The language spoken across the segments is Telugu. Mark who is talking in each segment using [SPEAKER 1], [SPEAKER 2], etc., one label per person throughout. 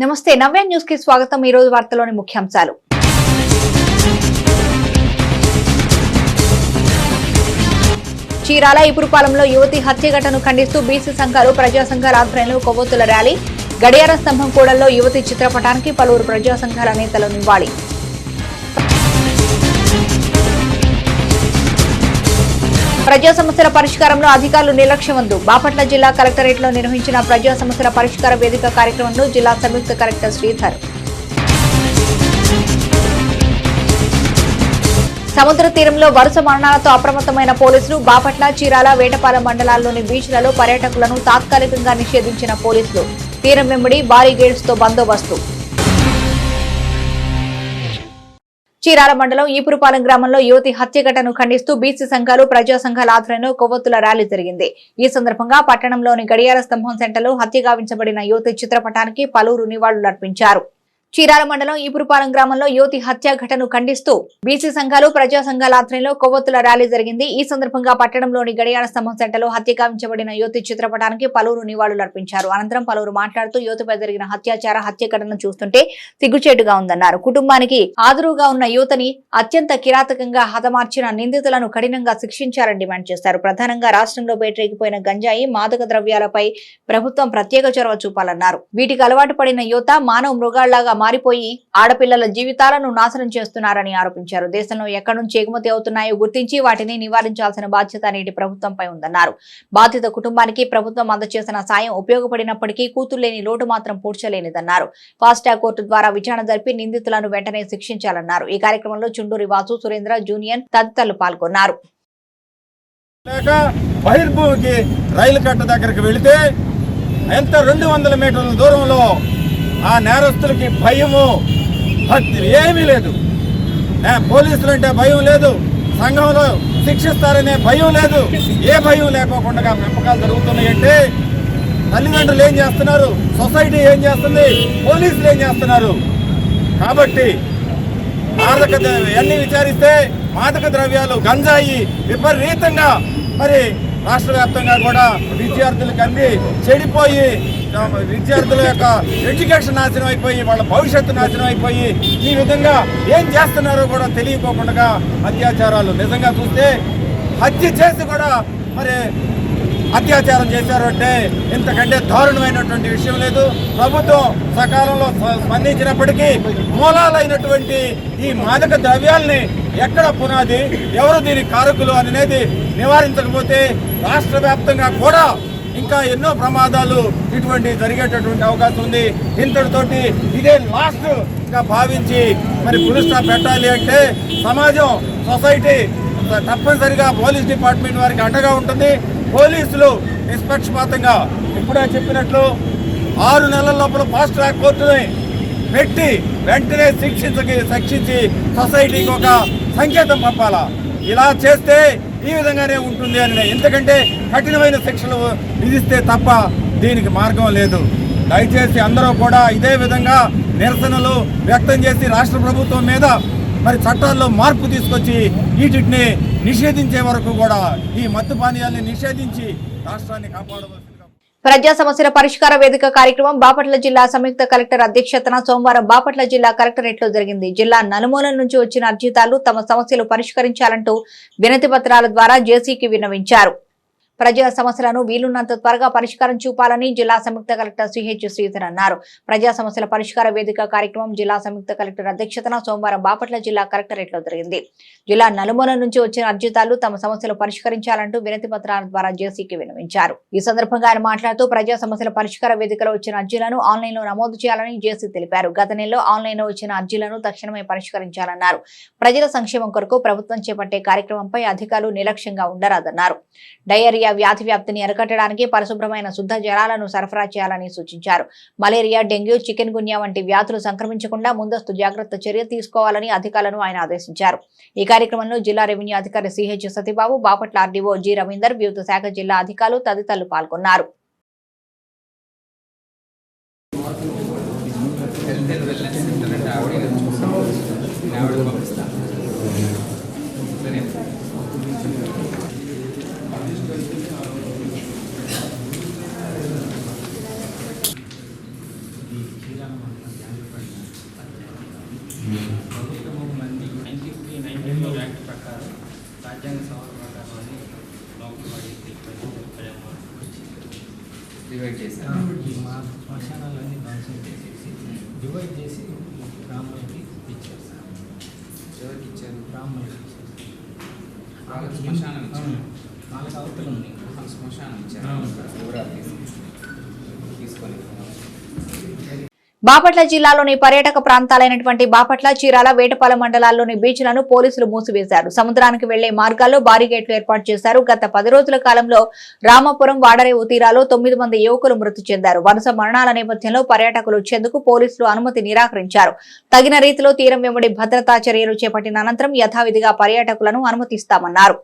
[SPEAKER 1] నమస్తే నవ్య న్యూస్కి స్వాగతం. ఈ రోజు వార్తలోని ముఖ్యాంశాలు. చీరాల ఇపురుపాలెంలో యువతి హత్య ఘటనను ఖండిస్తూ బీసీ సంఘాలు ప్రజా సంఘాల ఆధ్వర్యంలో కొవ్వొత్తుల ర్యాలీ. గడియార స్తంభం కూడల్లో యువతి చిత్రపటానికి పలువురు ప్రజా సంఘాల నేతలు నివాళి. ప్రజా సమస్యల పరిష్కారంలో అధికారులు నిర్లక్ష్యమందు బాపట్ల జిల్లా కలెక్టరేట్లో నిర్వహించిన ప్రజా సమస్యల పరిష్కార వేదిక కార్యక్రమంలో జిల్లా సంయుక్త కలెక్టర్ శ్రీధర్. సముద్ర తీరంలో వరుస మరణాలతో అప్రమత్తమైన పోలీసులు బాపట్ల చీరాల వేటపాలెం మండలాల్లోని బీచ్లలో పర్యాటకులను తాత్కాలికంగా నిషేధించిన పోలీసులు. తీరం వెంబడి భారీ గేట్స్తో బందోబస్తు. చీరాల మండలం ఈపురుపాలెం గ్రామంలో యువతి హత్య ఘటనను ఖండిస్తూ బీసీ సంఘాలు ప్రజా సంఘాల ఆధ్వర్యంలో కొవ్వొత్తుల ర్యాలీ జరిగింది. ఈ సందర్భంగా పట్టణంలోని గడియార స్తంభం సెంటర్లో హత్య గావించబడిన యువతి చిత్రపటానికి పలువురు నివాళులర్పించారు. చీరాల మండలం ఈపురుపాలెం గ్రామంలో యువతి హత్య ఘటనను ఖండిస్తూ బీసీ సంఘాలు ప్రజా సంఘాల ఆధ్వర్యంలో కొవ్వొత్తుల ర్యాలీ జరిగింది. ఈ సందర్భంగా పట్టణంలోని గడియార స్తంభం సెంటర్లో హత్య గావించబడిన యువతి చిత్రపటానికి పలువురు నివాళులర్పించారు అనంతరం పలువురు మాట్లాడుతూ యువతిపై జరిగిన హత్యాచార హత్య ఘటనను చూస్తుంటే సిగ్గుచేటుగా ఉందన్నారు. కుటుంబానికి ఆదురుగా ఉన్న యువతని అత్యంత కిరాతకంగా హతమార్చిన నిందితులను కఠినంగా శిక్షించాలని డిమాండ్ చేశారు. ప్రధానంగా రాష్ట్రంలో బయటరేగిపోయిన గంజాయి మాదక ద్రవ్యాలపై ప్రభుత్వం ప్రత్యేక చొరవ చూపాలన్నారు. వీటికి అలవాటు పడిన యువత మానవ మృగాళ్ళాగా మారిపోయి ఆడపిల్లల జీవితాలను నాశనం చేస్తున్నారని ఆరోపించారు. దేశంలో ఎక్కడి నుంచి ఎగుమతి అవుతున్నాయో గుర్తించి వాటిని నివారించాల్సిన బాధ్యత నేటి ప్రభుత్వంపై ఉందన్నారు. బాధిత కుటుంబానికి ప్రభుత్వం అందజేసిన సాయం ఉపయోగపడినప్పటికీ కూతుర్లేని లోటు మాత్రం పూడ్చలేనిదన్నారు. ఫాస్టాగ్ కోర్టు ద్వారా విచారణ జరిపి నిందితులను వెంటనే శిక్షించాలన్నారు. ఈ కార్యక్రమంలో చుండూరి వాసు సురేంద్ర జూనియర్ తదితరులు పాల్గొన్నారు.
[SPEAKER 2] బహిర్భూమికి రైలు కట్ట దగ్గరికి వెళితే ఎంత రెండు వందల మీటర్ల దూరంలో ఆ నేరస్తులకి భయము భక్తి ఏమీ లేదు. ఏ, పోలీసులు అంటే భయం లేదు సంఘంలో శిక్షిస్తారనే భయం లేదు. ఏ భయం లేకోకుండా పెంపకాలు జరుగుతున్నాయంటే తల్లిదండ్రులు ఏం చేస్తున్నారు? సొసైటీ ఏం చేస్తుంది? పోలీసులు ఏం చేస్తున్నారు? కాబట్టి మాదక ద్రవ్య- అన్ని విచారిస్తే మాదక ద్రవ్యాలు గంజాయి విపరీతంగా. మరి రాష్ట్ర వ్యాప్తంగా కూడా విద్యార్థులకు అంది చెడిపోయి విద్యార్థుల యొక్క ఎడ్యుకేషన్ నాశనం అయిపోయి వాళ్ళ భవిష్యత్తు నాశనం అయిపోయి ఈ విధంగా ఏం చేస్తున్నారో కూడా తెలియకోకుండా అత్యాచారాలు. నిజంగా చూస్తే హత్య చేసి కూడా మరి అత్యాచారం చేశారు అంటే ఇంతకంటే దారుణమైనటువంటి విషయం లేదు. ప్రభుత్వం సకాలంలో స్పందించినప్పటికీ మూలాలైనటువంటి ఈ మాదక ద్రవ్యాల్ని ఎక్కడ పునాది ఎవరు దీని కారకులు అనేది నివారించకపోతే రాష్ట్ర వ్యాప్తంగా కూడా ఇంకా ఎన్నో ప్రమాదాలు ఇటువంటి జరిగేటటువంటి అవకాశం ఉంది. ఇంతటితోటి ఇదే లాస్ట్గా భావించి మరి పులి పెట్టాలి అంటే సమాజం సొసైటీ తప్పనిసరిగా పోలీస్ డిపార్ట్మెంట్ వారికి అండగా ఉంటుంది. పోలీసులు నిష్పక్షపాతంగా ఇప్పుడే చెప్పినట్లు ఆరు నెలల లోపల ఫాస్ట్ ట్రాక్ కోర్టుని పెట్టి వెంటనే శిక్షించకి శిక్షించి సొసైటీకి ఒక సంకేతం పంపాలా? ఇలా చేస్తే ఈ విధంగానే ఉంటుంది అని ఎందుకంటే కఠినమైన శిక్షలు విధిస్తే తప్ప దీనికి మార్గం లేదు. దయచేసి అందరూ కూడా ఇదే విధంగా నిరసనలు వ్యక్తం చేసి రాష్ట్ర ప్రభుత్వం మీద మరి చట్టాల్లో మార్పు తీసుకొచ్చి వీటిని నిషేధించే వరకు కూడా ఈ మత్తు పానీయాల్ని నిషేధించి రాష్ట్రాన్ని కాపాడవచ్చు
[SPEAKER 1] ప్రజా సమస్యల పరిష్కార వేదిక కార్యక్రమం బాపట్ల జిల్లా సంయుక్త కలెక్టర్ అధ్యక్షతన సోమవారం బాపట్ల జిల్లా కలెక్టరేట్లో జరిగింది. జిల్లా నలుమూలల నుంచి వచ్చిన అర్జితాలు తమ సమస్యలు పరిష్కరించాలంటూ వినతి పత్రాల ద్వారా జేసీకి విన్నవించారు. ప్రజల సమస్యలను వీలున్నంత త్వరగా పరిష్కారం చూపాలని జిల్లా సంయుక్త కలెక్టర్ సిహెచ్ శ్రీధర్ అన్నారు. ప్రజా సమస్యల పరిష్కార వేదిక కార్యక్రమం జిల్లా సంయుక్త కలెక్టర్ అధ్యక్షతన సోమవారం బాపట్ల జిల్లా కలెక్టరేట్లో జరిగింది. జిల్లా నలుమూల నుంచి వచ్చిన అర్జితాలు తమ సమస్యలు పరిష్కరించాలంటూ వినతి పత్రాల ద్వారా జేసీకి విన్నవించారు. ఈ సందర్భంగా ఆయన మాట్లాడుతూ ప్రజా సమస్యల పరిష్కార వేదికలో వచ్చిన అర్జీలను ఆన్లైన్లో నమోదు చేయాలని జేసీ తెలిపారు. గత నెలలో ఆన్లైన్లో వచ్చిన అర్జీలను తక్షణమే పరిష్కరించాలన్నారు. ప్రజల సంక్షేమం కొరకు ప్రభుత్వం చేపట్టే కార్యక్రమంపై అధికారులు నిర్లక్ష్యంగా ఉండరాదన్నారు. డయేరియా వ్యాధి వ్యాప్తిని అరికట్టడానికి పరిశుభ్రమైన శుద్ధ జలాలను సరఫరా చేయాలని సూచించారు. మలేరియా డెంగ్యూ చికెన్ గున్యా వంటి వ్యాధులు సంక్రమించకుండా ముందస్తు జాగ్రత్త చర్య తీసుకోవాలని అధికారులను ఆయన ఆదేశించారు. ఈ కార్యక్రమంలో జిల్లా రెవెన్యూ అధికారి CH Satibabu Bapatla RDO G Ravinder వివిధ శాఖ జిల్లా అధికారులు తదితరులు పాల్గొన్నారు
[SPEAKER 3] ఈ శ్రీరామ మందిరం ప్రభుత్వం మంది ninety three ninety four act ప్రకారం రాజ్యాంగ సభల ప్రకారం అని లోపల పడి
[SPEAKER 4] డివైడ్ చేశారు
[SPEAKER 3] మా శ్మశానాలన్నీ ధ్వంసం చేసేసి డివైడ్ చేసి బ్రాహ్మణులకి ఇచ్చారు సార్
[SPEAKER 4] ఎవరికి ఇచ్చారు
[SPEAKER 3] బ్రాహ్మణులకి
[SPEAKER 4] వాళ్ళకి శ్మశానం ఇచ్చారు
[SPEAKER 3] వాళ్ళకి అవతల ఉంది
[SPEAKER 4] ఆ శ్మశానం ఇచ్చారు
[SPEAKER 3] అవును.
[SPEAKER 4] వివరాలు తీసుకొని తీసుకొని
[SPEAKER 1] బాపట్ల జిల్లాలోని పర్యాటక ప్రాంతాలైనటువంటి బాపట్ల చీరాల వేటపాల మండలాల్లోని బీచ్లను పోలీసులు మూసివేశారు. సముద్రానికి వెళ్ళే మార్గాల్లో బారిగేట్లు ఏర్పాటు చేశారు. గత పది రోజుల కాలంలో రామపురం వాడరేవు తీరాలో తొమ్మిది మంది యువకులు మృతి చెందారు. వరుస మరణాల నేపథ్యంలో పర్యాటకులు వచ్చేందుకు పోలీసులు అనుమతి నిరాకరించారు. తగిన రీతిలో తీరం వెంబడి భద్రతా చర్యలు చేపట్టిన అనంతరం యథావిధిగా పర్యాటకులను అనుమతిస్తామన్నారు.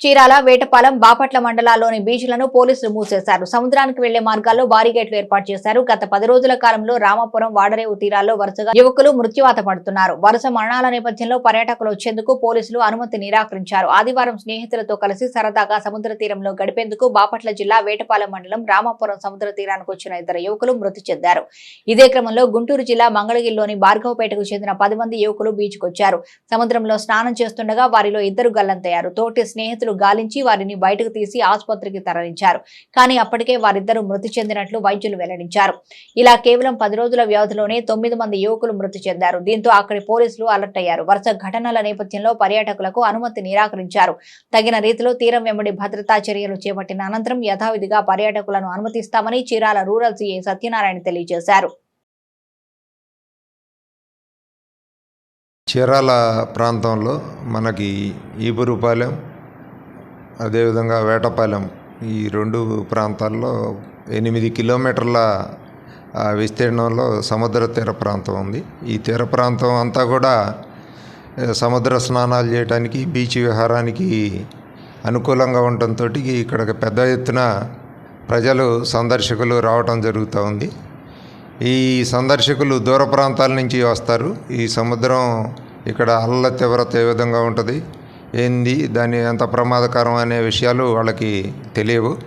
[SPEAKER 1] చీరాల వేటపాలెం బాపట్ల మండలాల్లోని బీచ్లను పోలీసులు మూసేశారు. సముద్రానికి వెళ్ళే మార్గాల్లో బారిగేట్లు ఏర్పాటు చేశారు. గత పది రోజుల కాలంలో రామాపురం వాడరేవు తీరాల్లో వరుసగా యువకులు మృత్యువాత పడుతున్నారు. వరుస మరణాల నేపథ్యంలో పర్యాటకులు వచ్చేందుకు పోలీసులు అనుమతి నిరాకరించారు. ఆదివారం స్నేహితులతో కలిసి సరదాగా సముద్ర తీరంలో గడిపేందుకు బాపట్ల జిల్లా వేటపాలెం మండలం రామాపురం సముద్ర తీరానికి వచ్చిన ఇద్దరు యువకులు మృతి చెందారు. ఇదే క్రమంలో గుంటూరు జిల్లా మంగళగిరిలోని భార్గవపేటకు చెందిన పది మంది యువకులు బీచ్కొచ్చారు. సముద్రంలో స్నానం చేస్తుండగా వారిలో ఇద్దరు గల్లంతయ్యారు. తోటి స్నేహితులు గాలించి వారిని బయటకు తీసి ఆసుపత్రికి తరలించారు. కానీ అప్పటికే వారిద్దరూ మృతి చెందినట్లు వైద్యులు వెల్లడించారు. ఇలా కేవలం పది రోజుల వ్యవధిలోనే తొమ్మిది మంది యువకులు మృతి చెందారు. దీంతో అక్కడి పోలీసులు అలర్ట్ అయ్యారు. వరుస ఘటనల నేపథ్యంలో పర్యాటకులకు అనుమతి నిరాకరించారు. తగిన రీతిలో తీరం వెంబడి భద్రతా చర్యలు చేపట్టిన అనంతరం యథావిధిగా పర్యాటకులను అనుమతిస్తామని చీరాల రూరల్ సీఏ సత్యనారాయణ తెలియజేశారు.
[SPEAKER 5] చీరాల ప్రాంతంలో మనకి ఈపురుపాలెం అదేవిధంగా వేటపాలెం ఈ రెండు ప్రాంతాల్లో ఎనిమిది కిలోమీటర్ల విస్తీర్ణంలో సముద్ర తీర ప్రాంతం ఉంది. ఈ తీర ప్రాంతం అంతా కూడా సముద్ర స్నానాలు చేయడానికి బీచ్ విహారానికి అనుకూలంగా ఉండటంతో ఇక్కడికి పెద్ద ఎత్తున ప్రజలు సందర్శకులు రావటం జరుగుతూ ఉంది. ఈ సందర్శకులు దూర ప్రాంతాల నుంచి వస్తారు. ఈ సముద్రం ఇక్కడ అల్ల తీవ్రత ఏ విధంగా ఉంటుంది? ఏంది? దాని ఎంత ప్రమాదకరం అనే విషయాలు వాళ్ళకి తెలియవు.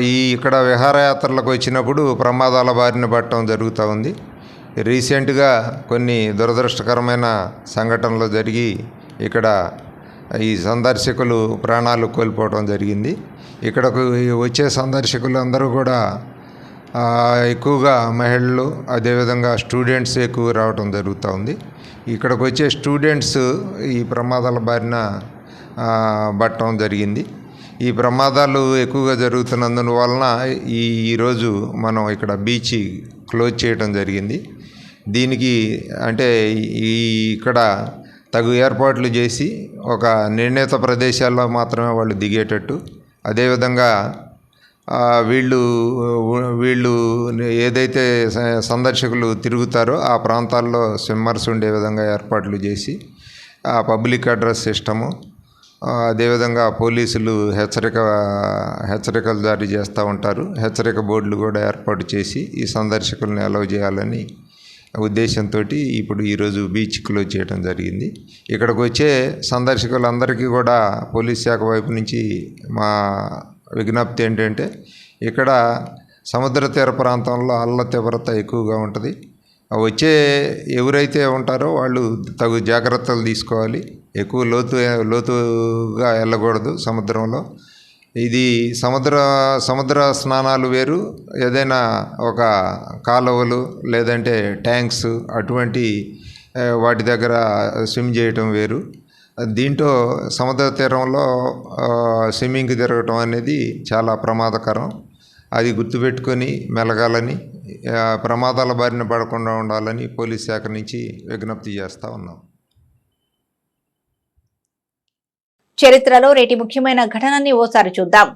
[SPEAKER 5] ఈ ఇక్కడ విహారయాత్రలకు వచ్చినప్పుడు ప్రమాదాల బారిన పడటం జరుగుతూ ఉంది. రీసెంట్గా కొన్ని దురదృష్టకరమైన సంఘటనలు జరిగి ఇక్కడ ఈ సందర్శకులు ప్రాణాలు కోల్పోవడం జరిగింది. ఇక్కడకు వచ్చే సందర్శకులు అందరూ కూడా ఎక్కువగా మహిళలు అదేవిధంగా స్టూడెంట్స్ ఎక్కువ రావటం జరుగుతూ ఉంది. ఇక్కడికి వచ్చే స్టూడెంట్స్ ఈ ప్రమాదాల బారిన పట్టడం జరిగింది. ఈ ప్రమాదాలు ఎక్కువగా జరుగుతున్నందున వలన ఈ ఈరోజు మనం ఇక్కడ బీచ్ క్లోజ్ చేయడం జరిగింది. దీనికి అంటే ఈ ఇక్కడ తగు ఏర్పాట్లు చేసి ఒక నిర్ణీత ప్రదేశాల్లో మాత్రమే వాళ్ళు దిగేటట్టు. అదేవిధంగా వీళ్ళు వీళ్ళు ఏదైతే సందర్శకులు తిరుగుతారో ఆ ప్రాంతాల్లో స్విమ్మర్స్ ఉండే విధంగా ఏర్పాట్లు చేసి ఆ పబ్లిక్ అడ్రస్ సిస్టము అదేవిధంగా పోలీసులు హెచ్చరిక హెచ్చరికలు జారీ చేస్తూ ఉంటారు. హెచ్చరిక బోర్డులు కూడా ఏర్పాటు చేసి ఈ సందర్శకులను అలౌ చేయాలని ఉద్దేశంతో ఇప్పుడు ఈరోజు బీచ్ క్లోజ్ చేయడం జరిగింది. ఇక్కడికి వచ్చే సందర్శకులందరికీ కూడా పోలీస్ శాఖ వైపు నుంచి మా విజ్ఞప్తి ఏంటంటే ఇక్కడ సముద్ర తీర ప్రాంతంలో అల్ల తీవ్రత ఎక్కువగా ఉంటుంది. వచ్చే ఎవరైతే ఉంటారో వాళ్ళు తగు జాగ్రత్తలు తీసుకోవాలి. ఎక్కువ లోతు లోతుగా వెళ్ళకూడదు సముద్రంలో. ఇది సముద్ర సముద్ర స్నానాలు వేరు. ఏదైనా ఒక కాలువలు లేదంటే ట్యాంక్స్ అటువంటి వాటి దగ్గర స్విమ్ చేయటం వేరు. దీంట్లో సముద్ర తీరంలో స్విమ్మింగ్ తిరగటం అనేది చాలా ప్రమాదకరం. అది గుర్తుపెట్టుకొని మెలగాలని ప్రమాదాల బారిన పడకుండా ఉండాలని పోలీస్ శాఖ నుంచి విజ్ఞప్తి చేస్తూ ఉన్నాం.
[SPEAKER 1] చరిత్రలో రేటి ముఖ్యమైన ఘటనని ఓసారి చూద్దాం.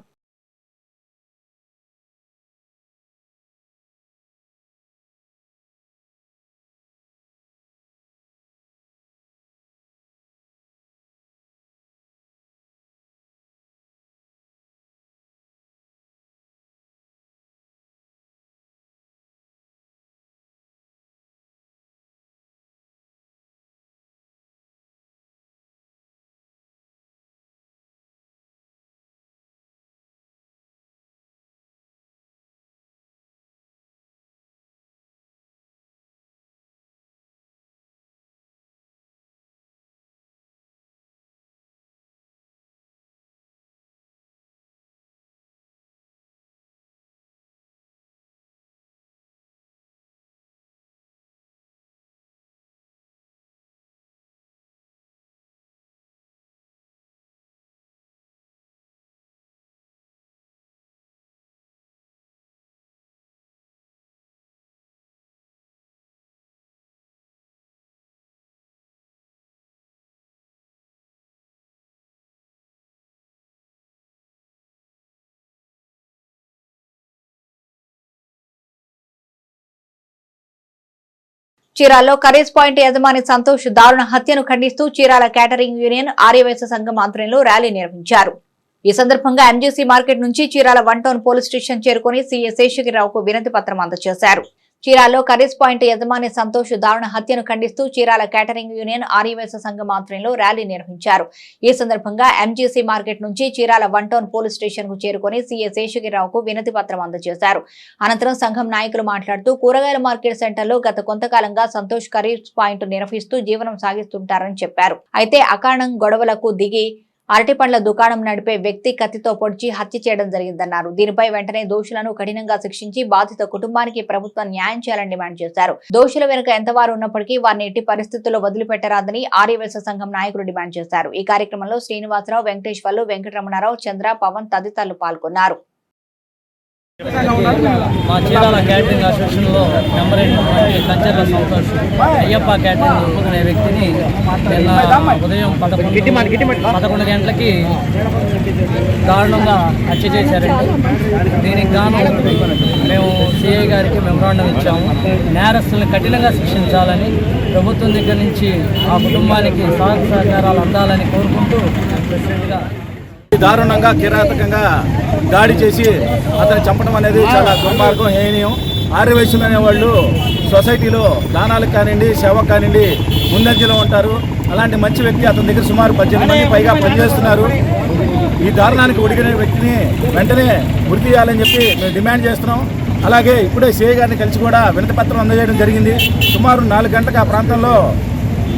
[SPEAKER 1] చీరాల్లో కరేజ్ పాయింట్ యజమాని సంతోష్ దారుణ హత్యను ఖండిస్తూ చీరాల కేటరింగ్ యూనియన్ ఆర్యవైశ్య సంఘం ఆధ్వర్యంలో ర్యాలీ నిర్వహించారు. ఈ సందర్భంగా ఎంజీసీ మార్కెట్ నుంచి Chirala one town police station చేరుకుని సీఏ శేషగిరిరావుకు వినతి పత్రం అందజేశారు. చీరాల్లో కర్రీస్ పాయింట్ యజమాని సంతోష్ దారుణ హత్యను ఖండిస్తూ చీరాల కేటరింగ్ యూనియన్ ఆర్యవైశ్య సంఘం ఆధ్వర్యంలో ర్యాలీ నిర్వహించారు. ఈ సందర్భంగా ఎంజీసీ మార్కెట్ నుంచి చీరాల వన్ టౌన్ పోలీస్ స్టేషన్కు చేరుకుని సీఏ శేషగిరిరావుకు వినతి పత్రం అందజేశారు. అనంతరం సంఘం నాయకులు మాట్లాడుతూ కూరగాయల మార్కెట్ సెంటర్లో గత కొంతకాలంగా సంతోష్ కర్రీస్ పాయింట్ నిర్వహిస్తూ జీవనం సాగిస్తుంటారని చెప్పారు. అయితే అకారణం గొడవలకు దిగి అరటి పండ్ల దుకాణం నడిపే వ్యక్తి కత్తితో పొడిచి హత్య చేయడం జరిగిందన్నారు. దీనిపై వెంటనే దోషులను కఠినంగా శిక్షించి బాధిత కుటుంబానికి ప్రభుత్వం న్యాయం చేయాలని డిమాండ్ చేశారు. దోషుల వెనుక ఎంతవారు ఉన్నప్పటికీ వారిని ఎట్టి పరిస్థితుల్లో వదిలిపెట్టరాదని ఆర్యవేశ సంఘం నాయకులు డిమాండ్ చేశారు. ఈ కార్యక్రమంలో శ్రీనివాసరావు వెంకటేశ్వర్లు వెంకటరమణారావు చంద్ర పవన్ తదితరులు పాల్గొన్నారు.
[SPEAKER 6] మా చీరాల క్యాటరింగ్ అసోసియేషన్లో మెంబర్ అయినటువంటి కంచెర్ల సంతోష్ అయ్యప్ప క్యాటరింగ్ నడుపుకునే వ్యక్తిని నిన్న ఉదయం పదకొండు పదకొండు గంటలకి దారుణంగా హత్య చేశారండి దీనికి గాను మేము సిఐ గారికి మెమరాండం ఇచ్చాము. నేరస్తుల్ని కఠినంగా శిక్షించాలని ప్రభుత్వం దగ్గర నుంచి ఆ కుటుంబానికి సహకారాలు అందాలని కోరుకుంటూ ప్రెసిడెంట్గా
[SPEAKER 2] దారుణంగా కిరాతకంగా దాడి చేసి అతను చంపడం అనేది చాలా దుర్మార్గం హేనీయం. ఆర్యవైశ్యులు అనేవాళ్ళు సొసైటీలో దానాలకు కానివ్వండి సేవకు కానివ్వండి ముందంజలో ఉంటారు. అలాంటి మంచి వ్యక్తి అతని దగ్గర సుమారు పద్దెనిమిది మంది పైగా పనిచేస్తున్నారు. ఈ దారుణానికి ఉడికిన వ్యక్తిని వెంటనే గుర్తు చేయాలని చెప్పి మేము డిమాండ్ చేస్తున్నాం. అలాగే ఇప్పుడే సిఐ గారిని కలిసి కూడా వినతి పత్రం అందజేయడం జరిగింది. సుమారు నాలుగు గంటలకు ఆ ప్రాంతంలో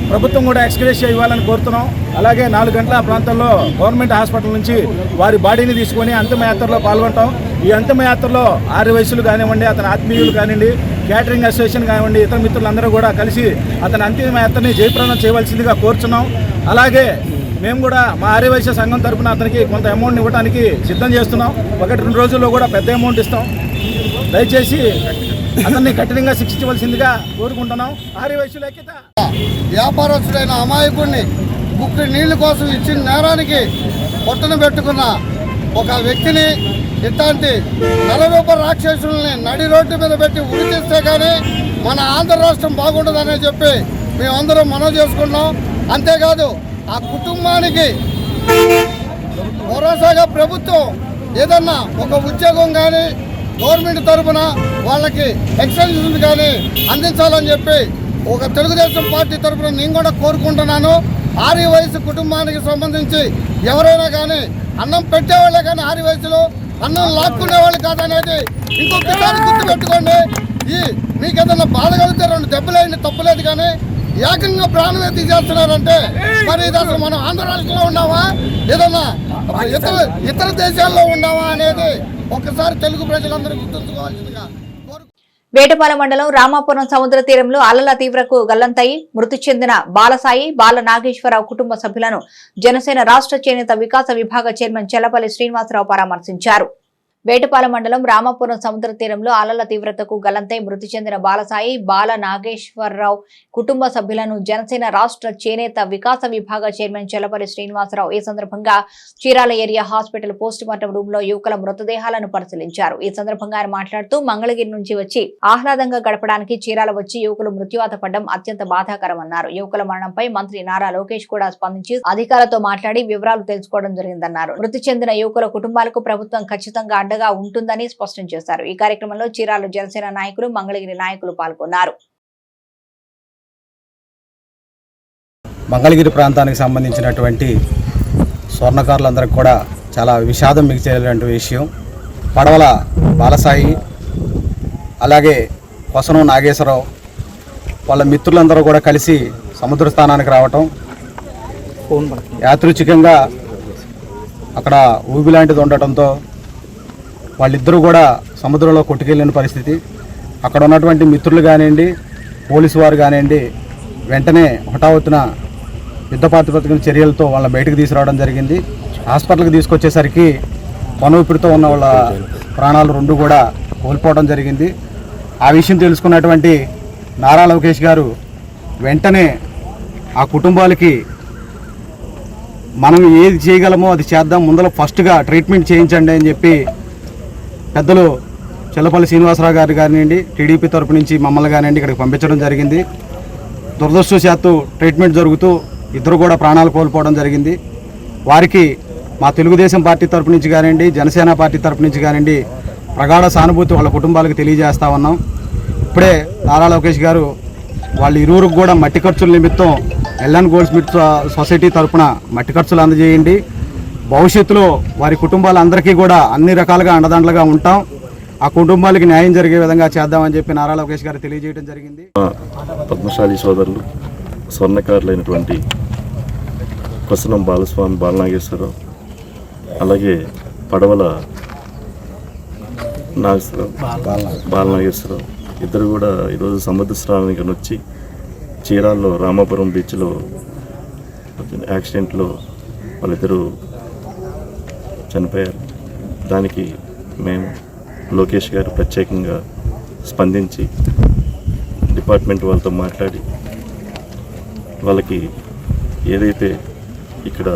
[SPEAKER 2] ప్రభుత్వం కూడా ఎక్స్గ్రేషియా ఇవ్వాలని కోరుతున్నాం. అలాగే నాలుగు గంటల ప్రాంతంలో గవర్నమెంట్ హాస్పిటల్ నుంచి వారి బాడీని తీసుకొని అంతిమయాత్రలో పాల్గొంటాం. ఈ అంతిమయాత్రలో ఆరు వయసులు కానివ్వండి అతని ఆత్మీయులు కానివ్వండి క్యాటరింగ్ అసోసియేషన్ కానివ్వండి ఇతర మిత్రులందరూ కూడా కలిసి అతని అంతిమయాత్రని జయప్రదం చేయవలసిందిగా కోరుచున్నాం. అలాగే మేము కూడా మా ఆర్యవైశ్య సంఘం తరఫున అతనికి కొంత అమౌంట్ ఇవ్వడానికి సిద్ధం చేస్తున్నాం. ఒకటి రెండు రోజుల్లో కూడా పెద్ద అమౌంట్ ఇస్తాం. దయచేసి అతన్ని కఠినంగా శిక్షించవలసిందిగా కోరుకుంటున్నాం. ఆర్యవైశ్యులకి
[SPEAKER 7] వ్యాపారస్తుడైన అమాయకుడిని ముక్కు నీళ్ళ కోసం ఇచ్చిన నేరానికి పొట్టను పెట్టుకున్న ఒక వ్యక్తిని ఇట్లాంటి నలరూప రాక్షసుల్ని నడి రోడ్డు మీద పెట్టి ఉరితీస్తే కానీ మన ఆంధ్ర రాష్ట్రం బాగుండదనే చెప్పి మేమందరం మనం చేసుకున్నాం. అంతేకాదు ఆ కుటుంబానికి భరోసాగా ప్రభుత్వం ఏదన్నా ఒక ఉద్యోగం కానీ గవర్నమెంట్ తరఫున వాళ్ళకి ఎక్స్టెన్షన్ కానీ అందించాలని చెప్పి ఒక తెలుగుదేశం పార్టీ తరఫున నేను కూడా కోరుకుంటున్నాను. ఆరి వయసు కుటుంబానికి సంబంధించి ఎవరైనా కానీ అన్నం పెట్టేవాళ్ళే కానీ ఆరి వయసులో అన్నం లాక్కునే వాళ్ళు కాదనేది ఇంకొకసారి గుర్తుపెట్టుకోండి. ఈ మీకు ఏదైనా బాధ కలిగితే రెండు దెబ్బలేండి తప్పులేదు కానీ ఏకంగా ప్రాణమే తీసేస్తున్నారంటే మరి ఇది అసలు మనం ఆంధ్ర రాష్ట్రంలో ఉన్నామా? ఏదన్నా ఇతర ఇతర దేశాల్లో ఉన్నామా అనేది ఒకసారి తెలుగు ప్రజలందరూ గుర్తుంచుకోవాల్సిందిగా
[SPEAKER 1] మండలం రామాపురం సముద్ర తీరంలో అలల తీవ్రకు గల్లంతయి మృతి చెందిన బాలసాయి బాల నాగేశ్వరరావు కుటుంబ సభ్యులను జనసేన రాష్ట్ర చేనేత వికాస విభాగ చైర్మన్ చెల్లపల్లి శ్రీనివాసరావు పరామర్శించారు. వేటపాలెం మండలం రామాపురం సముద్ర తీరంలో అలల తీవ్రతకు గలంతై మృతి చెందిన బాలసాయి బాల నాగేశ్వరరావు కుటుంబ సభ్యులను జనసేన రాష్ట్ర చేనేత వికాస విభాగ చైర్మన్ చెల్లపల్లి శ్రీనివాసరావు ఈ సందర్భంగా Chirala area hospital post mortem రూమ్లో యువకుల మృతదేహాలను పరిశీలించారు. ఈ సందర్భంగా ఆయన మాట్లాడుతూ మంగళగిరి నుంచి వచ్చి ఆహ్లాదంగా గడపడానికి చీరాల వచ్చి యువకులు మృత్యువాత పడడం అత్యంత బాధాకరమన్నారు. యువకుల మరణంపై మంత్రి నారా లోకేష్ కూడా స్పందించి అధికారులతో మాట్లాడి వివరాలు తెలుసుకోవడం జరిగిందన్నారు. మృతి చెందిన యువకుల కుటుంబాలకు ప్రభుత్వం ఖచ్చితంగా అండగా ఉంటుందని స్పష్టం చేశారు. ఈ కార్యక్రమంలో చీరాల జనసేన నాయకులు మంగళగిరి నాయకులు పాల్గొన్నారు.
[SPEAKER 8] మంగళగిరి ప్రాంతానికి సంబంధించినటువంటి స్వర్ణకారులందరికీ కూడా చాలా విషాదం మిగిచేటువంటి విషయం. పడవల బాలసాయి అలాగే కొసనం నాగేశ్వరరావు వాళ్ళ మిత్రులందరూ కూడా కలిసి సముద్ర స్థానానికి రావటం యాదృచ్ఛికంగా అక్కడ ఊబి లాంటిది ఉండటంతో వాళ్ళిద్దరూ కూడా సముద్రంలో కొట్టుకెళ్ళిన పరిస్థితి. అక్కడ ఉన్నటువంటి మిత్రులు కానివ్వండి పోలీసు వారు కానివ్వండి వెంటనే హఠావత్తున యుద్ధ ప్రాతిపదికన చర్యలతో వాళ్ళని బయటకు తీసుకురావడం జరిగింది. హాస్పిటల్కి తీసుకొచ్చేసరికి పనుపిడితో ఉన్న వాళ్ళ ప్రాణాలు రెండు కూడా కోల్పోవడం జరిగింది. ఆ విషయం తెలుసుకున్నటువంటి నారా లోకేష్ గారు వెంటనే ఆ కుటుంబాలకి మనం ఏది చేయగలమో అది చేద్దాం ముందర ఫస్ట్గా ట్రీట్మెంట్ చేయించండి అని చెప్పి పెద్దలు చెల్లపల్లి శ్రీనివాసరావు గారు కానివ్వండి టీడీపీ తరపు నుంచి మమ్మల్ని కానివ్వండి ఇక్కడికి పంపించడం జరిగింది. దురదృష్టశాత్తు ట్రీట్మెంట్ జరుగుతూ ఇద్దరు కూడా ప్రాణాలు కోల్పోవడం జరిగింది. వారికి మా తెలుగుదేశం పార్టీ తరపు నుంచి కానివ్వండి జనసేన పార్టీ తరపు నుంచి కానివ్వండి ప్రగాఢ సానుభూతి వాళ్ళ కుటుంబాలకు తెలియజేస్తా ఉన్నాం. ఇప్పుడే నారా లోకేష్ గారు వాళ్ళ ఇరువురికి కూడా మట్టి ఖర్చుల నిమిత్తం ఎల్ఎన్ గోల్డ్ స్మిత్ సొసైటీ తరపున మట్టి ఖర్చులు అందజేయండి. భవిష్యత్తులో వారి కుటుంబాలందరికీ కూడా అన్ని రకాలుగా అండదండలుగా ఉంటాం. ఆ కుటుంబాలకి న్యాయం జరిగే విధంగా చేద్దామని చెప్పి నారా లోకేష్ గారు తెలియజేయడం జరిగింది.
[SPEAKER 9] పద్మశాలి సోదరులు స్వర్ణకారులైనటువంటి కొసనం బాలస్వామి బాలనాగేశ్వరరావు అలాగే పడవల నాగేశ్వరరావు బాలనాగేశ్వరరావు ఇద్దరు కూడా ఈరోజు సముద్ర స్నానానికి వచ్చి చీరాల్లో రామాపురం బీచ్లో యాక్సిడెంట్లో వాళ్ళిద్దరూ చనిపోయారు. దానికి మేము లోకేష్ గారు ప్రత్యేకంగా స్పందించి డిపార్ట్మెంట్ వాళ్ళతో మాట్లాడి వాళ్ళకి ఏదైతే ఇక్కడ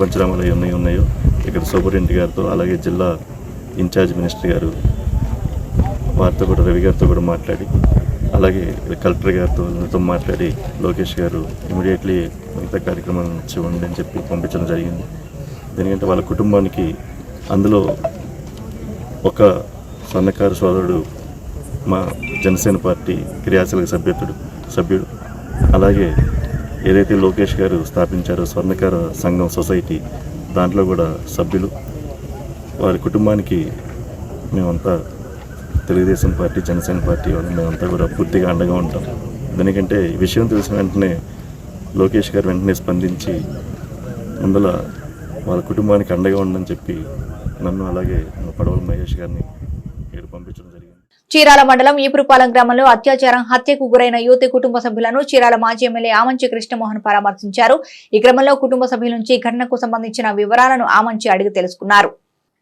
[SPEAKER 9] పంచరామాలు ఉన్నాయి ఉన్నాయో ఇక్కడ సూపరింటి గారితో అలాగే జిల్లా ఇన్ఛార్జ్ మినిస్టర్ గారు వారితో కూడా రవి గారితో కూడా మాట్లాడి అలాగే కలెక్టర్ గారితో వీళ్ళతో మాట్లాడి లోకేష్ గారు ఇమీడియట్లీ మిగతా కార్యక్రమాలను చూడండి అని చెప్పి పంపించడం జరిగింది. ఎందుకంటే వాళ్ళ కుటుంబానికి అందులో ఒక సన్నకారు సోదరుడు మా జనసేన పార్టీ క్రియాశీలక సభ్యతుడు సభ్యుడు. అలాగే ఏదైతే లోకేష్ గారు స్థాపించారో స్వర్ణకార సంఘం సొసైటీ దాంట్లో కూడా సభ్యులు. వారి కుటుంబానికి మేమంతా తెలుగుదేశం పార్టీ జనసేన పార్టీ వాళ్ళు. మేమంతా కూడా పూర్తిగా అండగా ఉంటాం. ఎందుకంటే ఈ విషయం తెలిసిన వెంటనే లోకేష్ గారు వెంటనే స్పందించి ముందల వాళ్ళ కుటుంబానికి అండగా ఉండని చెప్పి నన్ను అలాగే పడవల మహేష్ గారిని ఇక్కడ పంపించడం జరిగింది.
[SPEAKER 1] చీరాల మండలం ఈపురుపాలెం గ్రామంలో అత్యాచారం హత్యకు గురైన యువతి కుటుంబ సభ్యులను చీరాల మాజీ ఎమ్మెల్యే ఆమంచి కృష్ణమోహన్ పరామర్శించారు. ఈ క్రమంలో కుటుంబ సభ్యుల నుంచి ఘటనకు సంబంధించిన వివరాలను ఆమంచి అడిగి తెలుసుకున్నారు.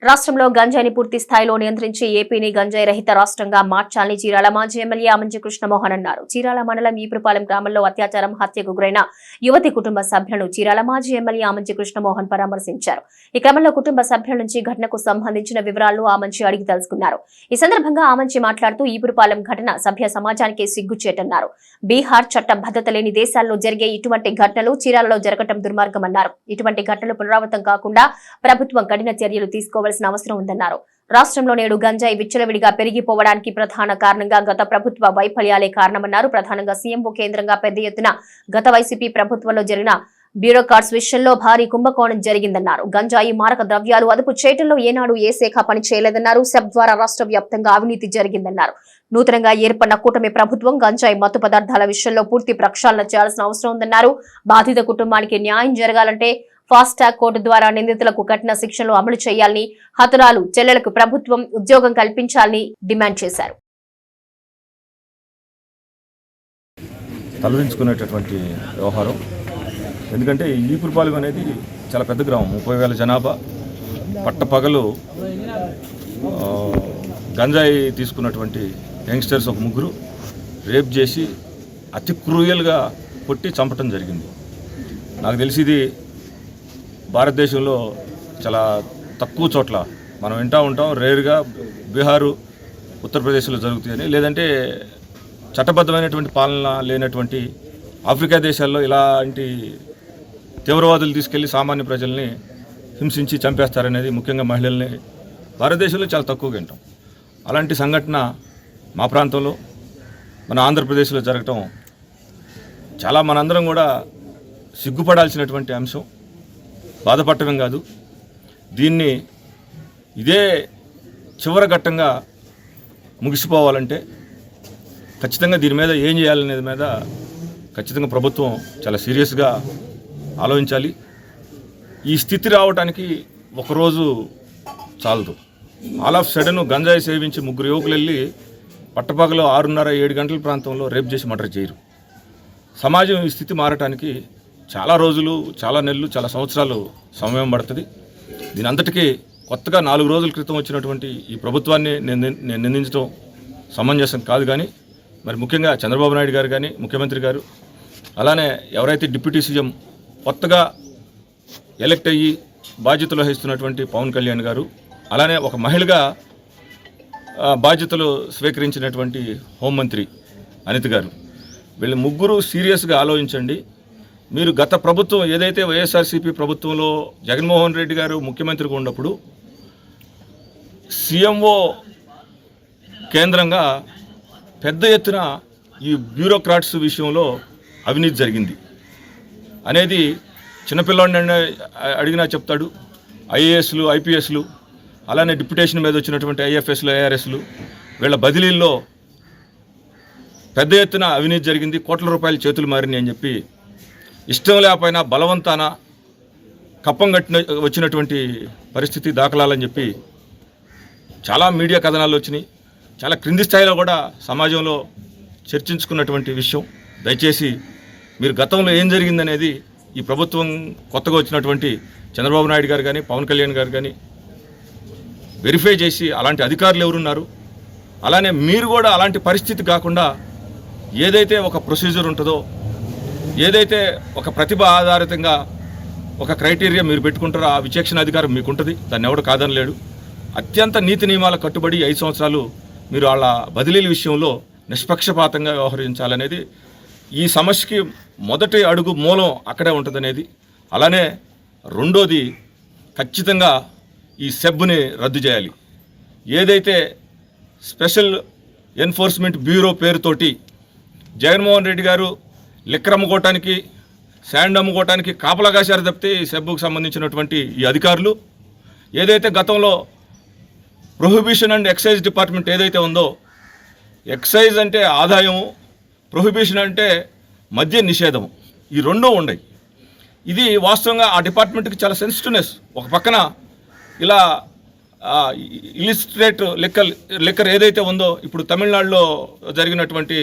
[SPEAKER 10] రాష్ట్రంలో గంజాయిని పూర్తి స్థాయిలో నియంత్రించి ఏపీని గంజాయి రహిత రాష్ట్రంగా మార్చాలని చీరాల మాజీ ఎమ్మెల్యే ఆమంచి కృష్ణమోహన్ అన్నారు. చీరాల మండలం ఈపురపాలెం గ్రామంలో అత్యాచారం హత్యకు గురైన యువతి కుటుంబ సభ్యులను చీరాల మాజీ ఎమ్మెల్యే ఆమంచి కృష్ణమోహన్ పరామర్శించారు. ఈ క్రమంలో కుటుంబ సభ్యుల నుంచి ఘటనకు సంబంధించిన వివరాలు ఆమంచి అడిగి తెలుసుకున్నారు. ఈ సందర్భంగా ఆమంచి మాట్లాడుతూ ఈపురపాలెం ఘటన సభ్య సమాజానికి సిగ్గుచేటన్నారు. బీహార్ చట్టబద్ధత లేని దేశాల్లో జరిగే ఇటువంటి ఘటనలు చీరాలలో జరగటం దుర్మార్గమన్నారు. ఇటువంటి ఘటనలు పునరావృతం కాకుండా ప్రభుత్వం కఠిన చర్యలు తీసుకోవాలి తీసుకోవాల్సిన అవసరం ఉందన్నారు. రాష్ట్రంలో నేడు గంజాయి విచ్చలవిడిగా పెరిగిపోవడానికి ప్రధాన కారణంగా గత ప్రభుత్వ వైఫల్యాలే కారణమన్నారు. ప్రధానంగా సీఎంఓ కేంద్రంగా పెద్ద ఎత్తున గత వైసీపీ ప్రభుత్వంలో జరిగిన బ్యూరోక్రాట్స్ విషయంలో భారీ కుంభకోణం జరిగిందన్నారు. గంజాయి మారక ద్రవ్యాలు అదుపు చేయటంలో ఏనాడు ఏ శాఖ పని చేయలేదన్నారు. సెబ్ ద్వారా రాష్ట్ర వ్యాప్తంగా అవినీతి జరిగిందన్నారు. నూతనంగా ఏర్పడిన కూటమి ప్రభుత్వం గంజాయి మత్తు పదార్థాల విషయంలో పూర్తి ప్రక్షాళన చేయాల్సిన అవసరం ఉందన్నారు. బాధిత కుటుంబానికి న్యాయం జరగాలంటే ఫాస్ట్ ట్రాక్ కోర్టు ద్వారా నిందితులకు కఠిన శిక్షలు అమలు చేయాలని హతురాలు చెల్లెలకు ప్రభుత్వం ఉద్యోగం కల్పించాలని డిమాండ్ చేశారు.
[SPEAKER 11] తలదించుకునేటటువంటి వ్యవహారం. ఎందుకంటే ఈపురపాలెం అనేది చాలా పెద్ద గ్రామం ముప్పై వేల జనాభా. పట్టపగలు ఆ, గంజాయి తీసుకున్నటువంటి యంగ్స్టర్స్ ఒక ముగ్గురు. రేప్ చేసి అతి క్రూయల్గా కొట్టి చంపటం జరిగింది. నాకు తెలిసి ఇది భారతదేశంలో చాలా తక్కువ చోట్ల మనం వింటూ ఉంటాం రేరుగా బీహారు ఉత్తరప్రదేశ్లో జరుగుతాయని. లేదంటే చట్టబద్ధమైనటువంటి పాలన లేనటువంటి ఆఫ్రికా దేశాల్లో ఇలాంటి తీవ్రవాదులు తీసుకెళ్ళి సామాన్య ప్రజల్ని హింసించి చంపేస్తారనేది ముఖ్యంగా మహిళల్ని భారతదేశంలో చాలా తక్కువగా వింటాం. అలాంటి సంఘటన మా ప్రాంతంలో మన ఆంధ్రప్రదేశ్లో జరగటం చాలా మనందరం కూడా సిగ్గుపడాల్సినటువంటి అంశం. బాధపడటం కాదు. దీన్ని ఇదే చివరి ఘట్టంగా ముగిసిపోవాలంటే ఖచ్చితంగా దీని మీద ఏం చేయాలనేది మీద ఖచ్చితంగా ప్రభుత్వం చాలా సీరియస్గా ఆలోచించాలి. ఈ స్థితి రావడానికి ఒకరోజు చాలదు. ఆల్ ఆఫ్ సడన్ గంజాయి సేవించి ముగ్గురు యువకులు వెళ్ళి పట్టపగలో ఆరున్నర ఏడు గంటల ప్రాంతంలో రేప్ చేసి మర్డర్ చేయరు. సమాజం ఈ స్థితి మారటానికి చాలా రోజులు చాలా నెలలు చాలా సంవత్సరాలు సమయం పడుతుంది. దీని అంతటికీ కొత్తగా నాలుగు రోజుల క్రితం వచ్చినటువంటి ఈ ప్రభుత్వాన్ని నేను నేను నిందించడం సమంజసం కాదు కానీ మరి ముఖ్యంగా చంద్రబాబు నాయుడు గారు కానీ ముఖ్యమంత్రి గారు అలానే ఎవరైతే డిప్యూటీ సీఎం కొత్తగా ఎలక్ట్ అయ్యి బాధ్యతలు వహిస్తున్నటువంటి పవన్ కళ్యాణ్ గారు అలానే ఒక మహిళగా బాధ్యతలు స్వీకరించినటువంటి హోంమంత్రి అనిత్ గారు. వీళ్ళు ముగ్గురు సీరియస్గా ఆలోచించండి. మీరు గత ప్రభుత్వం ఏదైతే వైఎస్ఆర్సీపీ ప్రభుత్వంలో జగన్మోహన్ రెడ్డి గారు ముఖ్యమంత్రిగా ఉన్నప్పుడు సీఎంఓ కేంద్రంగా పెద్ద ఎత్తున ఈ బ్యూరోక్రాట్స్ విషయంలో అవినీతి జరిగింది. అనేది చిన్నపిల్లాడిని అడిగినా చెప్తాడు. ఐఏఎస్లు ఐపీఎస్లు అలానే డిప్యుటేషన్ మీద వచ్చినటువంటి ఐఎఫ్ఎస్లు ఐఆర్ఎస్లు వీళ్ళ బదిలీల్లో పెద్ద ఎత్తున అవినీతి జరిగింది. కోట్ల రూపాయల చేతులు మారినాయి అని చెప్పి ఇష్టం లేకపోయినా బలవంతాన కప్పం కట్టిన వచ్చినటువంటి పరిస్థితి దాఖలాలని చెప్పి చాలా మీడియా కథనాలు వచ్చినాయి. చాలా క్రింది స్థాయిలో కూడా సమాజంలో చర్చించుకున్నటువంటి విషయం. దయచేసి మీరు గతంలో ఏం జరిగిందనేది ఈ ప్రభుత్వం కొత్తగా వచ్చినటువంటి చంద్రబాబు నాయుడు గారు కానీ పవన్ కళ్యాణ్ గారు కానీ వెరిఫై చేసి అలాంటి అధికారులు ఎవరున్నారు? అలానే మీరు కూడా అలాంటి పరిస్థితి కాకుండా ఏదైతే ఒక ప్రొసీజర్ ఉంటుందో ఏదైతే ఒక ప్రతిభ ఆధారితంగా ఒక క్రైటీరియా మీరు పెట్టుకుంటారో ఆ విచక్షణ అధికారం మీకుంటుంది. దాన్ని ఎవడు కాదనలేడు అత్యంత నీతి నియమాల కట్టుబడి ఐదు సంవత్సరాలు మీరు వాళ్ళ బదిలీల విషయంలో నిష్పక్షపాతంగా వ్యవహరించాలనేది ఈ సమస్యకి మొదటి అడుగు మూలం అక్కడే ఉంటుందనేది. అలానే రెండోది ఖచ్చితంగా ఈ సెబ్ని రద్దు చేయాలి. ఏదైతే స్పెషల్ ఎన్ఫోర్స్మెంట్ బ్యూరో పేరుతోటి జగన్మోహన్ రెడ్డి గారు లిక్కర్ అమ్ముకోవటానికి శాండ్ అమ్ముకోవటానికి కాపలా కాశారు తప్పితే ఈ సెబ్బుకు సంబంధించినటువంటి ఈ అధికారులు. ఏదైతే గతంలో ప్రొహిబిషన్ అండ్ ఎక్సైజ్ డిపార్ట్మెంట్ ఏదైతే ఉందో ఎక్సైజ్ అంటే ఆదాయం ప్రొహిబిషన్ అంటే మద్య నిషేధం ఈ రెండూ ఉన్నాయి ఇది వాస్తవంగా ఆ డిపార్ట్మెంట్కి చాలా సెన్సిటివ్నెస్. ఒక పక్కన ఇలా ఇలిస్ట్రేట్ లెక్కర్ లెక్కర్ ఏదైతే ఉందో ఇప్పుడు తమిళనాడులో జరిగినటువంటి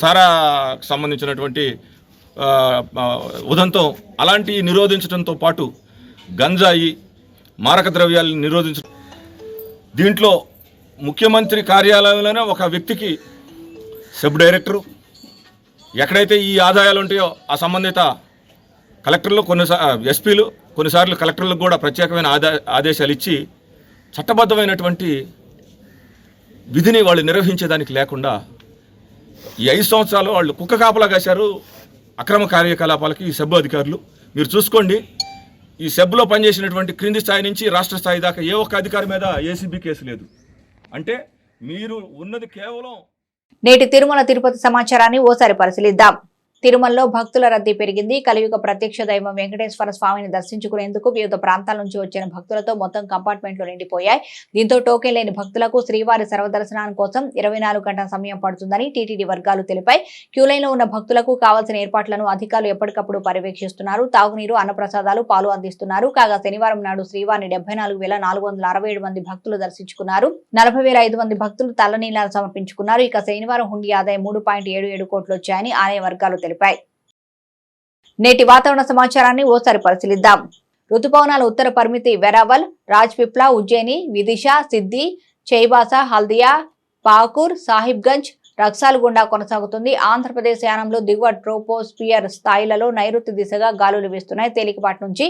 [SPEAKER 11] సారాకు సంబంధించినటువంటి ఉదంతం అలాంటి నిరోధించడంతో పాటు గంజాయి మారక ద్రవ్యాలను నిరోధించడం దీంట్లో ముఖ్యమంత్రి కార్యాలయంలోనే ఒక వ్యక్తికి సబ్ డైరెక్టరు. ఎక్కడైతే ఈ ఆదాయాలు ఉంటాయో ఆ సంబంధిత కలెక్టర్లు కొన్నిసార్లు ఎస్పీలు కొన్నిసార్లు కలెక్టర్లకు కూడా ప్రత్యేకమైన ఆదేశాలు ఇచ్చి చట్టబద్ధమైనటువంటి విధిని వాళ్ళు నిర్వహించేదానికి లేకుండా ఈ ఐదు సంవత్సరాలు వాళ్ళు కుక్క కాపలా కాశారు. అక్రమ కార్యకలాపాలకి ఈ సబ్బు అధికారులు. మీరు చూసుకోండి ఈ సెబ్లో పనిచేసినటువంటి క్రింది స్థాయి నుంచి రాష్ట్ర స్థాయి దాకా ఏ ఒక్క అధికారి మీద ఏసీబీ కేసు లేదు. అంటే మీరు ఉన్నది కేవలం
[SPEAKER 1] నేటి తిరుమల తిరుపతి సమాచారాన్ని ఓసారి పరిశీలిద్దాం. తిరుమలలో భక్తుల రద్దీ పెరిగింది. కలియుగ ప్రత్యక్ష దైవం వెంకటేశ్వర స్వామిని దర్శించుకునేందుకు వివిధ ప్రాంతాల నుంచి వచ్చిన భక్తులతో మొత్తం కంపార్ట్మెంట్లు నిండిపోయాయి. దీంతో టోకెన్ లేని భక్తులకు శ్రీవారి సర్వదర్శనం కోసం ఇరవై గంటల సమయం పడుతుందని టీటీడీ వర్గాలు తెలిపాయి. క్యూలైన్లో ఉన్న భక్తులకు కావాల్సిన ఏర్పాట్లను అధికారులు ఎప్పటికప్పుడు పర్యవేక్షిస్తున్నారు. తాగునీరు అన్నప్రసాదాలు పాలు అందిస్తున్నారు. కాగా శనివారం నాడు శ్రీవారిని డెబ్బై నాలుగు వేల నాలుగు వందల అరవై ఏడు మంది భక్తులు దర్శించుకున్నారు. నలభై వేల ఐదు మంది భక్తులు తల్లనీలాలు సమర్పించుకున్నారు. ఇక శనివారం హుండీ ఆదాయం మూడు పాయింట్ ఏడు ఏడు కోట్లు వచ్చాయని ఆలయ వర్గాలు తెలిపాయి. నేటి వాతావరణ సమాచారాన్ని ఓసారి పరిశీలిద్దాం. రుతుపవనాల ఉత్తర పరిమితి వెరావల్ రాజ్పిప్లా ఉజ్జయిని విదిశ సిద్ది చైబాస హల్దియా పాకూర్ సాహిబ్గంజ్ రక్సాలు గుండా కొనసాగుతుంది. ఆంధ్రప్రదేశ్ యానంలో దిగువ ట్రోపోస్పియర్ స్థాయిలలో నైరుతి దిశగా గాలులు వీస్తున్నాయి. తేలికపాటి నుంచి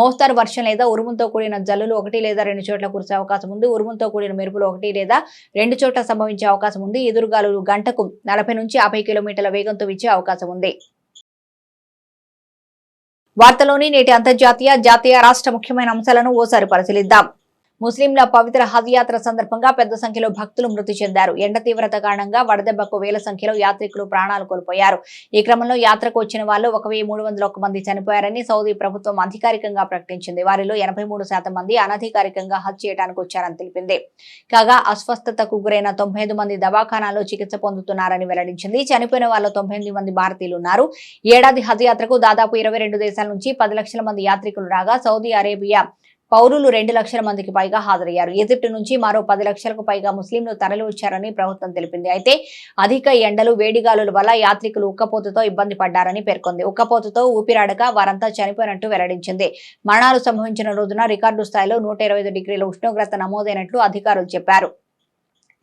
[SPEAKER 1] మోస్తారు వర్షం లేదా ఉరుముతో కూడిన జల్లులు ఒకటి లేదా రెండు చోట్ల కురిసే అవకాశం ఉంది. ఉరుముతో కూడిన మెరుపులు ఒకటి లేదా రెండు చోట్ల సంభవించే అవకాశం ఉంది. ఎదురుగాలులు గంటకు నలభై నుంచి యాభై కిలోమీటర్ల వేగంతో వీచే అవకాశం ఉంది. వార్తలోని నేటి అంతర్జాతీయ జాతీయ రాష్ట్ర ముఖ్యమైన అంశాలను ఓసారి పరిశీలిద్దాం. ముస్లింల పవిత్ర హజ్ యాత్ర సందర్భంగా పెద్ద సంఖ్యలో భక్తులు మృతి చెందారు. ఎండ తీవ్రత కారణంగా వడదెబ్బకు వేల సంఖ్యలో యాత్రికులు ప్రాణాలు కోల్పోయారు. ఈ క్రమంలో యాత్రకు వచ్చిన వాళ్ళు ఒక వెయ్యి మూడు ఒక్క మంది చనిపోయారని సౌదీ ప్రభుత్వం అధికారికంగా ప్రకటించింది. వారిలో ఎనభై మూడు శాతం మంది అనధికారికంగా హజ్ చేయడానికి వచ్చారని తెలిపింది. కాగా అస్వస్థతకు గురైన తొంభై ఐదు మంది దవాఖానాలో చికిత్స పొందుతున్నారని వెల్లడించింది. చనిపోయిన వాళ్ళు తొంభై ఎనిమిది మంది భారతీయులు ఉన్నారు. ఏడాది హజ్ యాత్రకు దాదాపు ఇరవై రెండు దేశాల నుంచి పది లక్షల మంది యాత్రికులు రాగా సౌదీ అరేబియా పౌరులు రెండు లక్షల మందికి పైగా హాజరయ్యారు. ఈజిప్ట్ నుంచి మరో పది లక్షలకు పైగా ముస్లింలు తరలివచ్చారని ప్రభుత్వం తెలిపింది. అయితే అధిక ఎండలు వేడిగాలుల వల్ల యాత్రికులు ఉక్కపోతతో ఇబ్బంది పడ్డారని పేర్కొంది. ఉక్కపోతతో ఊపిరాడక వారంతా చనిపోయినట్టు వెల్లడించింది. మరణాలు సంభవించిన రోజున రికార్డు స్థాయిలో నూట డిగ్రీల ఉష్ణోగ్రత నమోదైనట్లు అధికారులు చెప్పారు.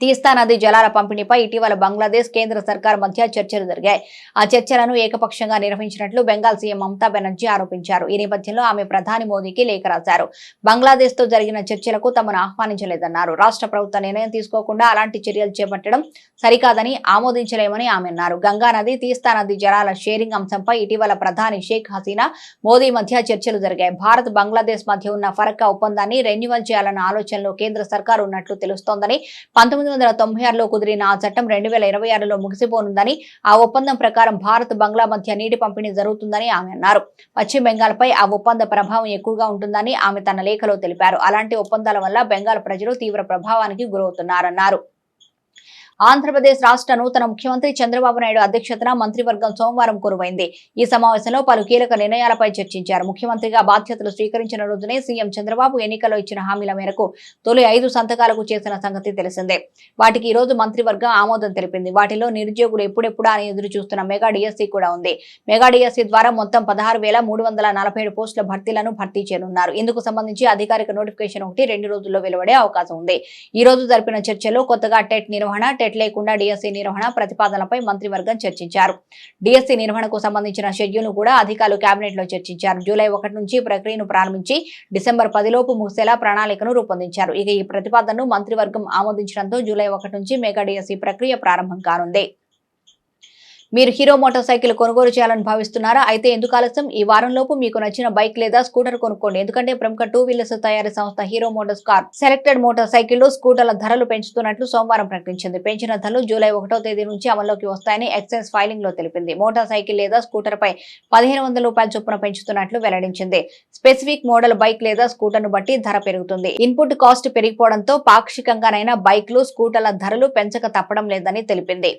[SPEAKER 1] తీస్తా నది జలాల పంపిణీపై ఇటీవల బంగ్లాదేశ్ కేంద్ర సర్కార్ మధ్య చర్చలు జరిగాయి. ఆ చర్చలను ఏకపక్షంగా నిర్వహించినట్లు బెంగాల్ సీఎం మమతా బెనర్జీ ఆరోపించారు. ఈ నేపథ్యంలో ఆమె ప్రధాని మోదీకి లేఖ రాశారు. బంగ్లాదేశ్తో జరిగిన చర్చలకు తమను ఆహ్వానించలేదన్నారు. రాష్ట్ర ప్రభుత్వ నిర్ణయం తీసుకోకుండా అలాంటి చర్యలు చేపట్టడం సరికాదని ఆమోదించలేమని ఆమె అన్నారు. గంగా నది తీస్తా నది జలాల షేరింగ్ అంశంపై ఇటీవల ప్రధాని షేక్ హసీనా మోదీ మధ్య చర్చలు జరిగాయి. భారత్ బంగ్లాదేశ్ మధ్య ఉన్న ఫరక్కా ఒప్పందాన్ని రెన్యువల్ చేయాలన్న ఆలోచనలో కేంద్ర సర్కార్ ఉన్నట్లు తెలుస్తోందని పంతొమ్మిది వందల తొంభై ఆరులో కుదిరిన ఆ చట్టం రెండు వేల ఇరవై ఆరులో ముగిసిపోనుందని ఆ ఒప్పందం ప్రకారం భారత్ బంగ్లా మధ్య నీటి పంపిణీ జరుగుతుందని ఆమె అన్నారు. పశ్చిమ బెంగాల్ పై ఆ ఒప్పంద ప్రభావం ఎక్కువగా ఉంటుందని ఆమె తన లేఖలో తెలిపారు. అలాంటి ఒప్పందాల వల్ల బెంగాల్ ప్రజలు తీవ్ర ప్రభావానికి గురవుతున్నారన్నారు. ఆంధ్రప్రదేశ్ రాష్ట్ర నూతన ముఖ్యమంత్రి చంద్రబాబు నాయుడు అధ్యక్షతన మంత్రివర్గం సోమవారం కురువైంది. ఈ సమావేశంలో పలు కీలక నిర్ణయాలపై చర్చించారు. ముఖ్యమంత్రిగా బాధ్యతలు స్వీకరించిన రోజునే సీఎం చంద్రబాబు ఎన్నికల్లో ఇచ్చిన హామీల మేరకు తొలి ఐదు సంతకాలకు చేసిన సంగతి తెలిసిందే. వాటికి ఈ రోజు మంత్రివర్గం ఆమోదం తెలిపింది. వాటిలో నిరుద్యోగులు ఎప్పుడెప్పుడా అని ఎదురు చూస్తున్న మెగా డిఎస్సీ కూడా ఉంది. మెగా డిఎస్సీ ద్వారా మొత్తం పదహారు వేల మూడు వందల నలభై ఏడు పోస్టుల భర్తీలను భర్తీ చేయనున్నారు. ఇందుకు సంబంధించి అధికారిక నోటిఫికేషన్ ఒకటి రెండు రోజుల్లో వెలువడే అవకాశం ఉంది. ఈ రోజు జరిపిన చర్చలో కొత్తగా టెట్ నిర్వహణ టెట్ లేకుండా డిఎస్సీ నిర్వహణ ప్రతిపాదనలపై మంత్రివర్గం చర్చించారు. డిఎస్సీ నిర్వహణకు సంబంధించిన షెడ్యూల్ కూడా అధికారులు కేబినెట్లో చర్చించారు. జూలై ఒకటి నుంచి ప్రక్రియను ప్రారంభించి డిసెంబర్ పదిలోపు ముగిసేలా ప్రణాళికను రూపొందించారు. ఇక ఈ ప్రతిపాదనను మంత్రివర్గం ఆమోదించడంతో జూలై ఒకటి నుంచి మెగా డిఎస్సీ ప్రక్రియ ప్రారంభం కానుంది. మీరు హీరో మోటార్ సైకిల్ కొనుగోలు చేయాలని భావిస్తున్నారా? అయితే ఎందుకు ఆలస్యం? ఈ వారంలోపు మీకు నచ్చిన బైక్ లేదా స్కూటర్ కొనుక్కోండి. ఎందుకంటే ప్రముఖ టూ వీలర్స్ తయారీ సంస్థ Hero Motors corp selected motor సైకిళ్ళు స్కూటర్ల ధరలు పెంచుతున్నట్లు సోమవారం ప్రకటించింది. పెంచిన ధరలు జూలై ఒకటో తేదీ నుంచి అమల్లోకి వస్తాయని ఎక్సైజ్ ఫైలింగ్లో తెలిపింది. మోటార్ సైకిల్ లేదా స్కూటర్ పై పదిహేను వందల రూపాయల చొప్పున పెంచుతున్నట్లు వెల్లడించింది. స్పెసిఫిక్ మోడల్ బైక్ లేదా స్కూటర్ను బట్టి ధర పెరుగుతుంది. ఇన్పుట్ కాస్ట్ పెరిగిపోవడంతో పాక్షికంగానైనా బైక్లు స్కూటర్ల ధరలు పెంచక తప్పడం లేదని తెలిపింది.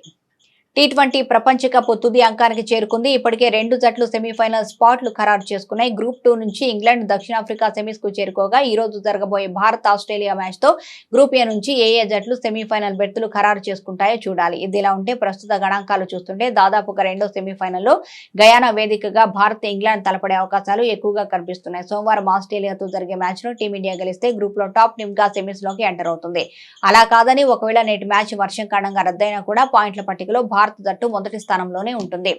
[SPEAKER 1] టీ ట్వంటీ ప్రపంచ కప్ తుది అంకానికి చేరుకుంది. ఇప్పటికే రెండు జట్లు సెమీఫైనల్ స్పాట్లు ఖరారు చేసుకున్నాయి. గ్రూప్ టూ నుంచి ఇంగ్లాండ్ దక్షిణాఫ్రికా సెమీస్కు చేరుకోగా ఈ రోజు జరగబోయే భారత్ ఆస్ట్రేలియా మ్యాచ్తో గ్రూప్ ఏ నుంచి ఏ ఏ జట్లు సెమీఫైనల్ బెర్తులు ఖరారు చేసుకుంటాయో చూడాలి. ఇదిలా ఉంటే ప్రస్తుత గణాంకాలు చూస్తుంటే దాదాపుగా రెండో సెమీఫైనల్లో గయానా వేదికగా భారత్ ఇంగ్లాండ్ తలపడే అవకాశాలు ఎక్కువగా కనిపిస్తున్నాయి. సోమవారం ఆస్ట్రేలియాతో జరిగే మ్యాచ్లో టీమిండియా గెలిస్తే గ్రూప్లో టాప్ టీమ్గా సెమీస్లోకి ఎంటర్ అవుతుంది. అలా కాదని ఒకవేళ నేటి మ్యాచ్ వర్షం కారణంగా రద్దయినా కూడా పాయింట్ల పట్టికలో భారత్ జట్టు మొదటి స్థానంలోనే ఉంటుంది.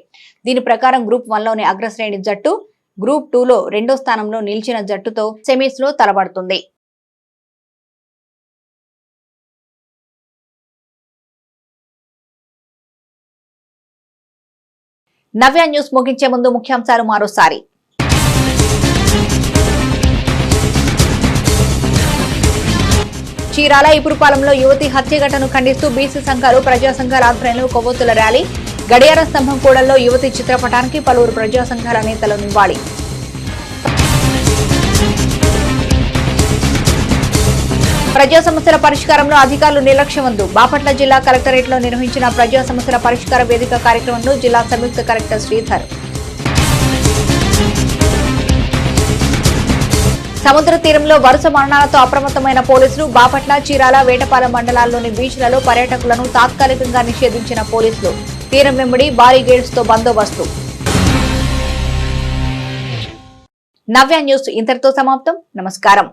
[SPEAKER 1] దీని ప్రకారం గ్రూప్ వన్లోని అగ్రశ్రేణి జట్టు గ్రూప్ టూలో రెండో స్థానంలో నిలిచిన జట్టుతో సెమీస్లో తలబడుతుంది నవ్య న్యూస్ ముగించే ముందు ముఖ్యాంశాలు మరోసారి. చీరాల ఇపురుపాలెంలో యువతి హత్య ఘటనను ఖండిస్తూ బీసీ సంఘాలు ప్రజా సంఘాల ఆధ్వర్యంలో కొవ్వొత్తుల ర్యాలీ. గడియార స్తంభం కూడల్లో యువతి చిత్రపటానికి పలువురు ప్రజా సంఘాల నేతలు నివాళి. ప్రజా సమస్యల పరిష్కారంలో అధికారులు నిర్లక్ష్యమందు బాపట్ల జిల్లా కలెక్టరేట్లో నిర్వహించిన ప్రజా సమస్యల పరిష్కార వేదిక కార్యక్రమంలో జిల్లా సంయుక్త కలెక్టర్ శ్రీధర్. సముద్ర తీరంలో వరుస మరణాలతో అప్రమత్తమైన పోలీసులు బాపట్ల చీరాల వేటపాలెం మండలాల్లోని బీచ్లలో పర్యాటకులను తాత్కాలికంగా నిషేధించిన పోలీసులు. తీరం వెంబడి భారీ గేట్స్తో బందోబస్తు. నవ్య న్యూస్ ఇంతటితో సమాప్తం. నమస్కారం.